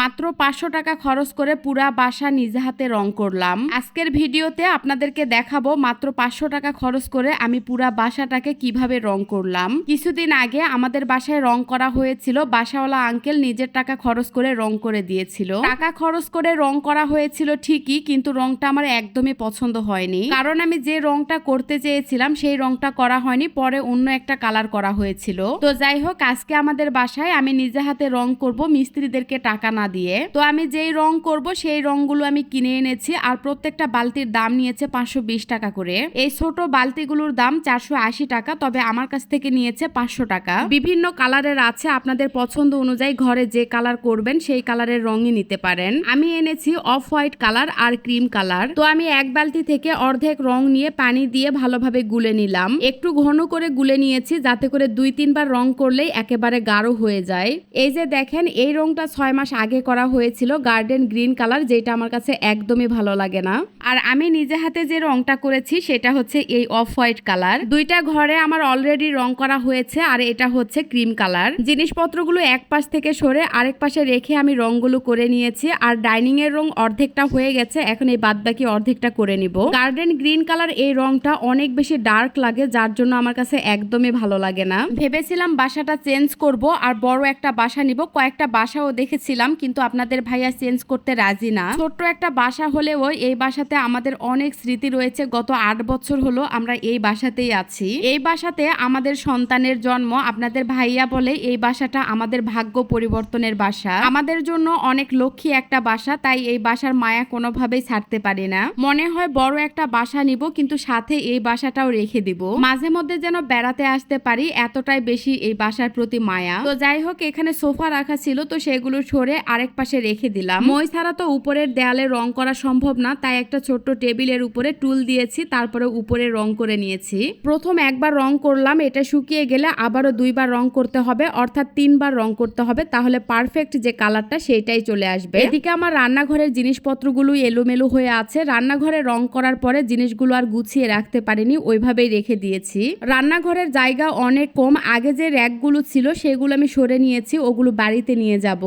মাত্র পাঁচশো টাকা খরচ করে পুরা বাসা নিজে হাতে রং করলাম। আজকের ভিডিওতে আপনাদেরকে দেখাবো মাত্র পাঁচশো টাকা খরচ করে আমি পুরা বাসাটাকে কীভাবে রং করলাম। কিছুদিন আগে আমাদের বাসায় রং করা হয়েছিল, বাসাওয়ালা আঙ্কেল নিজের টাকা খরচ করে রং করে দিয়েছিল। টাকা খরচ করে রং করা হয়েছিল ঠিকই, কিন্তু রংটা আমার একদমই পছন্দ হয়নি। কারণ আমি যে রংটা করতে চেয়েছিলাম, সেই রংটা করা হয়নি, পরে অন্য একটা কালার করা হয়েছিল। তো যাই হোক, আজকে আমাদের বাসায় আমি নিজে হাতে রং করব, মিস্ত্রিদেরকে টাকা না দিয়ে। তো আমি যেই রং করব, সেই রংগুলো আমি কিনে এনেছি আর প্রত্যেকটা বালতির দাম নিয়েছে পাঁচশো বিশ টাকা করে। এই ছোট বালতিগুলোর দাম চারশো আশি টাকা, তবে আমার কাছ থেকে নিয়েছে পাঁচশো টাকা। বিভিন্ন কালারের আছে, আপনাদের পছন্দ অনুযায়ী ঘরে যে কালার করবেন, সেই কালারের রঙই নিতে পারেন। আমি এনেছি অফ হোয়াইট কালার আর ক্রিম কালার। তো আমি এক বালতি থেকে অর্ধেক রং নিয়ে পানি দিয়ে ভালোভাবে গুলে নিলাম। একটু ঘন করে গুলে নিয়েছি, যাতে করে দুই তিনবার রং করলেই একেবারে গাঢ় হয়ে যায়। এই যে দেখেন, এই রংটা ছয় মাস আগে করা হয়েছিল গার্ডেন গ্রিন কালার, যেটা আমার কাছে একদমই ভালো লাগে না। আর আমি নিজে হাতে যে রংটা করেছি, সেটা হচ্ছে এই অফ হোয়াইট কালার। দুইটা ঘরে আমার অলরেডি রং করা হয়েছে, আর এটা হচ্ছে ক্রিম কালার। জিনিসপত্রগুলো এক পাশ থেকে সরে আরেক পাশে রেখে আমি রংগুলো করে নিয়েছি, আর ডাইনিং এর রং অর্ধেকটা হয়ে গেছে, এখন এই বাদ বাকি অর্ধেকটা করে নিব। গার্ডেন গ্রিন কালার এই রংটা অনেক বেশি ডার্ক লাগে, যার জন্য আমার কাছে একদমই ভালো লাগে না। ভেবেছিলাম বাসাটা চেঞ্জ করব, আর বড় একটা বাসা নিব। কয়েকটা বাসাও দেখেছিলাম কিন্তু আপনাদের ভাইয়া চেঞ্জ করতে রাজি না। ছোট্ট একটা বাসা হলেও এই বাসাতে আমাদের অনেক স্মৃতি রয়েছে। গত আট বছর হলো আমরা এই বাসাতেই আছি। এই বাসাতে আমাদের সন্তানের জন্ম আপনাদের ভাইয়া বলে এই বাসাটা আমাদের ভাগ্য পরিবর্তনের বাসা। আমাদের জন্য অনেক লক্ষ্মী একটা বাসা, তাই এই বাসার মায়া কোনোভাবেই ছাড়তে পারি না। মনে হয় বড় একটা বাসা নিব, কিন্তু সাথে এই বাসাটাও রেখে দিব। মাঝে মধ্যে যেন বেড়াতে আসতে পারি, এতটাই বেশি এই বাসার প্রতি মায়া। তো যাই হোক, এখানে সোফা রাখা ছিল, তো সেগুলো সরে আরেক পাশে রেখে দিলাম। মই ছাড়া তো উপরের দেয়ালে রং করা সম্ভব না, তাই একটা ছোট্ট টেবিলের উপরে টুল দিয়েছি, তারপরে উপরে রং করে নিয়েছি। প্রথম একবার রং করলাম, এটা শুকিয়ে গেলে আবারও দুইবার রং করতে হবে, অর্থাৎ তিনবার রং করতে হবে, তাহলে পারফেক্ট যে কালারটা সেইটাই চলে আসবে। এদিকে আমার রান্নাঘরের জিনিসপত্রগুলো এলোমেলো হয়ে আছে, রান্নাঘরে রং করার পরে জিনিসগুলো আর গুছিয়ে রাখতে পারিনি, ওইভাবেই রেখে দিয়েছি। রান্নাঘরের জায়গা অনেক কম, আগে যে র্যাকগুলো ছিল সেগুলো আমি সরে নিয়েছি, ওগুলো বাড়িতে নিয়ে যাব।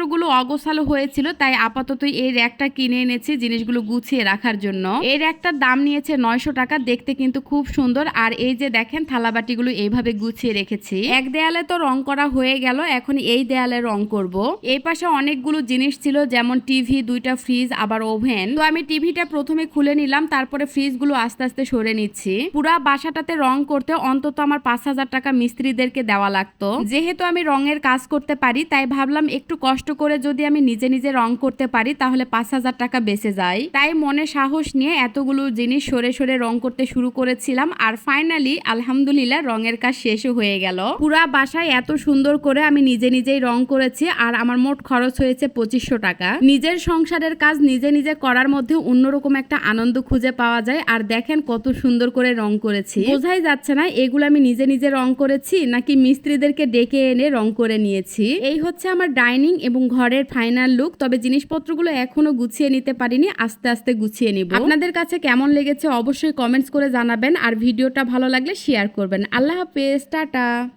জিনিসপত্রগুলো অগোছালো হয়েছিল, তাই আপাতত এই র্যাকটা কিনে এনেছি জিনিসগুলো গুছিয়ে রাখার জন্য। এই র্যাকটার দাম নিয়েছে নয়শো টাকা, দেখতে কিন্তু খুব সুন্দর। আর এই যে দেখেন, থালাবাটিগুলো এইভাবে গুছিয়ে রেখেছি। এক দেয়ালে তো রং করা হয়ে গেল, এখন এই দেয়ালে রং করব। এই পাশে অনেকগুলো জিনিস ছিল, যেমন টিভি, দুইটা ফ্রিজ, আবার ওভেন। তো আমি টিভিটা প্রথমে খুলে নিলাম, তারপরে ফ্রিজগুলো আস্তে আস্তে সরে নিচ্ছি। পুরা বাসাটাতে রং করতে অন্তত আমার পাঁচ হাজার টাকা মিস্ত্রিদেরকে দেওয়া লাগতো। যেহেতু আমি রঙের কাজ করতে পারি, তাই ভাবলাম একটু কষ্ট করে যদি আমি নিজে নিজে রং করতে পারি, তাহলে পাঁচ হাজার টাকা বেঁচে যায়। তাই মনে সাহস নিয়ে এতগুলো জিনিস সরে সরে রং করতে শুরু করেছিলাম আর ফাইনালি আলহামদুলিল্লাহ, রঙের কাজ শেষও হয়ে গেল। পুরা বাসায় এত সুন্দর করে আমি নিজে নিজেই রং করেছি আর আমার মোট খরচ হয়েছে পঁচিশশো টাকা। নিজের সংসারের কাজ নিজে নিজে করার মধ্যে অন্যরকম একটা আনন্দ খুঁজে পাওয়া যায় আর দেখেন কত সুন্দর করে রং করেছি। বোঝাই যাচ্ছে না, এগুলো আমি নিজে নিজে রং করেছি নাকি মিস্ত্রিদেরকে ডেকে এনে রং করে নিয়েছি। এই হচ্ছে আমার ডাইনিং এবং ঘরের ফাইনাল লুক তবে জিনিসপত্রগুলো এখনও গুছিয়ে নিতে পারিনি, আস্তে আস্তে গুছিয়ে নিব। আপনাদের কাছে কেমন লেগেছে অবশ্যই কমেন্টস করে জানাবেন, আর ভিডিওটা ভালো লাগলে শেয়ার করবেন। আল্লাহ হাফেজ, টাটা।